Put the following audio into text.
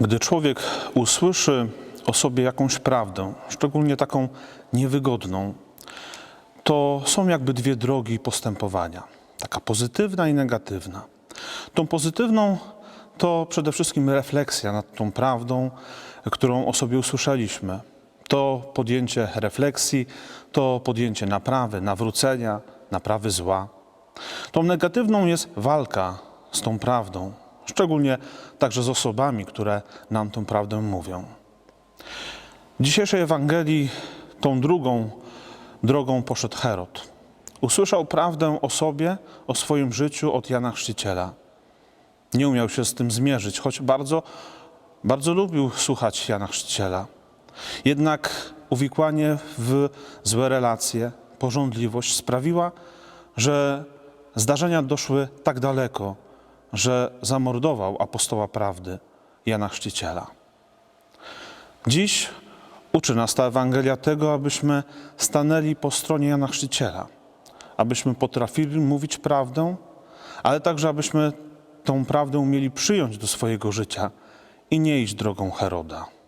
Gdy człowiek usłyszy o sobie jakąś prawdę, szczególnie taką niewygodną, to są jakby dwie drogi postępowania taka pozytywna i negatywna. Tą pozytywną to przede wszystkim refleksja nad tą prawdą, którą o sobie usłyszeliśmy. To podjęcie refleksji, to podjęcie naprawy, nawrócenia, naprawy zła. Tą negatywną jest walka z tą prawdą, szczególnie także z osobami, które nam tę prawdę mówią. W dzisiejszej Ewangelii tą drugą drogą poszedł Herod. Usłyszał prawdę o sobie, o swoim życiu od Jana Chrzciciela. Nie umiał się z tym zmierzyć, choć bardzo, bardzo lubił słuchać Jana Chrzciciela. Jednak uwikłanie w złe relacje, pożądliwość sprawiła, że zdarzenia doszły tak daleko, że zamordował apostoła prawdy Jana Chrzciciela. Dziś uczy nas ta Ewangelia tego, abyśmy stanęli po stronie Jana Chrzciciela, abyśmy potrafili mówić prawdę, ale także abyśmy tą prawdę umieli przyjąć do swojego życia i nie iść drogą Heroda.